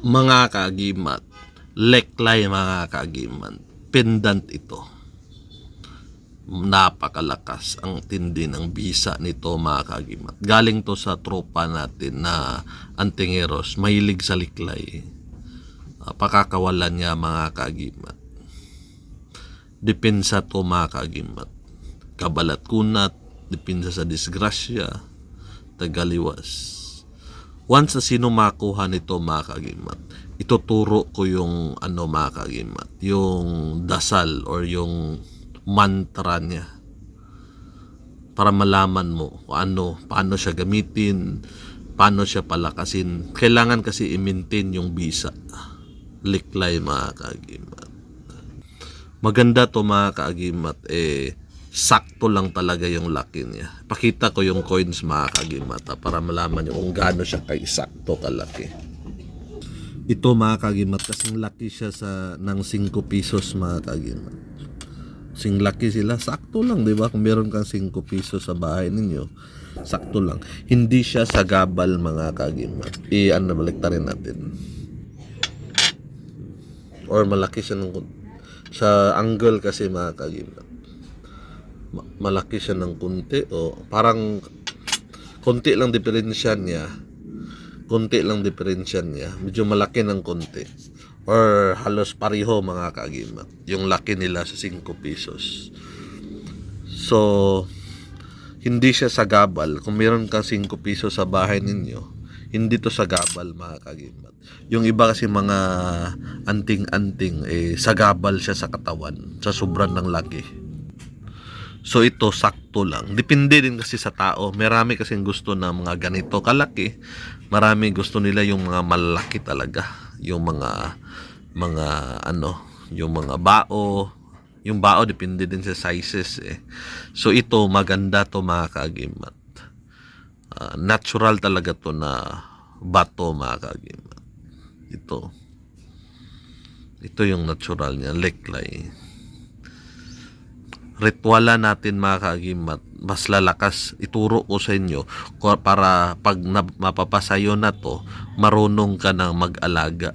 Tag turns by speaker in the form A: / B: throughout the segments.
A: Mga kaagimat, leklay mga kaagimat, pendant ito. Napakalakas ang tindi ng bisa nito mga kaagimat. Galing to sa tropa natin na antingeros, mahilig sa liklay. Ah, pakakawalan niya mga kaagimat. Depensa to mga kaagimat. Kabalat kunat, depensa sa disgrasya, tagaliwas. Once na sino makuha nito mga kagimat, ituturo ko yung ano mga kagimat, yung dasal or yung mantra niya para malaman mo ano, paano siya gamitin, paano siya palakasin. Kailangan kasi i-maintain yung bisa. Liklay mga kaagimat. Maganda to mga kaagimat, eh, sakto lang talaga yung laki niya. Pakita ko yung coins mga kagimat ah, para malaman nyo kung gaano siya kay sakto kalaki. Ito mga kagimat, kasing laki siya sa ng 5 pesos mga kagimat. Sing laki sila, sakto lang, di ba? Kung meron kang 5 pesos sa bahay ninyo, sakto lang. Hindi siya sagabal mga kagimat. I, ano, baliktarin natin. Or malaki siya ng, sa angle kasi mga kagimat ma- malaki siya ng kunti o parang konti lang diferensya niya. Konti lang diferensya niya. Medyo malaki ng konti. Or halos pareho mga kaagimat yung laki nila sa 5 pesos. So hindi siya sagabal kung meron kang 5 pesos sa bahay ninyo hindi to sagabal mga kagimat yung iba kasi mga anting-anting eh sagabal siya sa katawan sa sobrang ng laki So ito sakto lang. Depende din kasi sa tao. Marami kasing gusto na mga ganito kalaki. Marami gusto nila yung mga malaki talaga. Yung mga mga ano, yung mga bao. Yung bao depende din sa sizes eh. So ito maganda to mga kaagimat. Ah, natural talaga to na bato mga kaagimat. Ito. Ito yung natural niya, leklay rituala natin mga kaagimat, mas lalakas ituro ko sa inyo para pag mapapasayo na to, marunong ka na mag-alaga,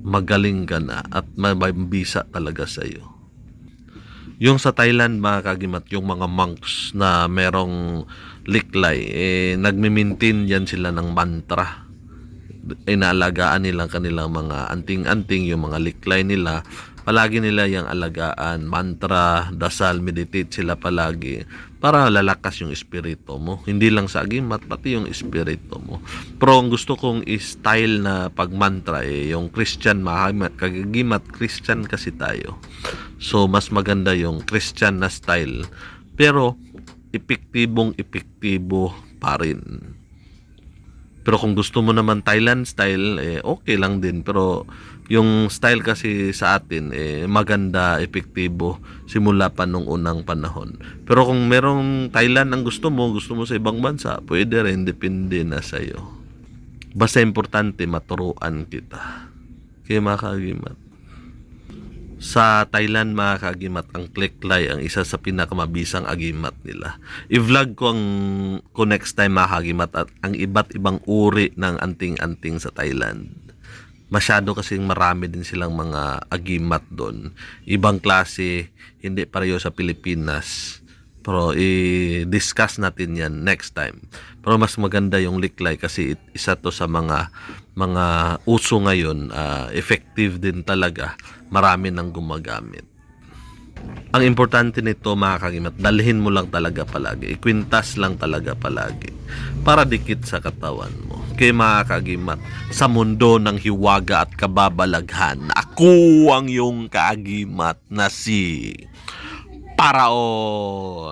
A: magaling ka na at mabisa talaga sa iyo. Yung sa Thailand mga kagimat, yung mga monks na merong liklay, eh, nagmi-maintain yan sila ng mantra inaalagaan nila kanilang mga anting-anting, yung mga liklay nila, palagi nila yung alagaan, mantra, dasal, meditate sila palagi para lalakas yung espiritu mo. Hindi lang sa agimat, pati yung espiritu mo. Pero ang gusto kong style na pagmantra eh, yung Christian mahagimat, kagimat Christian kasi tayo. So, mas maganda yung Christian na style. Pero, epektibong epektibo pa rin. Pero kung gusto mo naman Thailand style, eh, okay lang din. Pero yung style kasi sa atin, eh, maganda, epektibo, simula pa nung unang panahon. Pero kung merong Thailand ang gusto mo, gusto mo sa ibang bansa, pwede rin, depende na sa'yo. Basta importante, maturuan kita. Kaya mga kagimat. Sa Thailand mga kagimat, ang kleklay ang isa sa pinakamabisang agimat nila. I-vlog ko ang ko next time mga kagimat at ang iba't ibang uri ng anting-anting sa Thailand. Masyado kasing marami din silang mga agimat doon. Ibang klase, hindi pareho sa Pilipinas. Pero i-discuss natin yan next time. Pero mas maganda yung liklay kasi isa to sa mga mga uso ngayon, ah, effective din talaga. Marami nang gumagamit. Ang importante nito mga kagimat, dalhin mo lang talaga palagi. Ikwintas lang talaga palagi. Para dikit sa katawan mo. Kaya mga kagimat, sa mundo ng hiwaga at kababalaghan, ako ang iyong kagimat na si Paraon.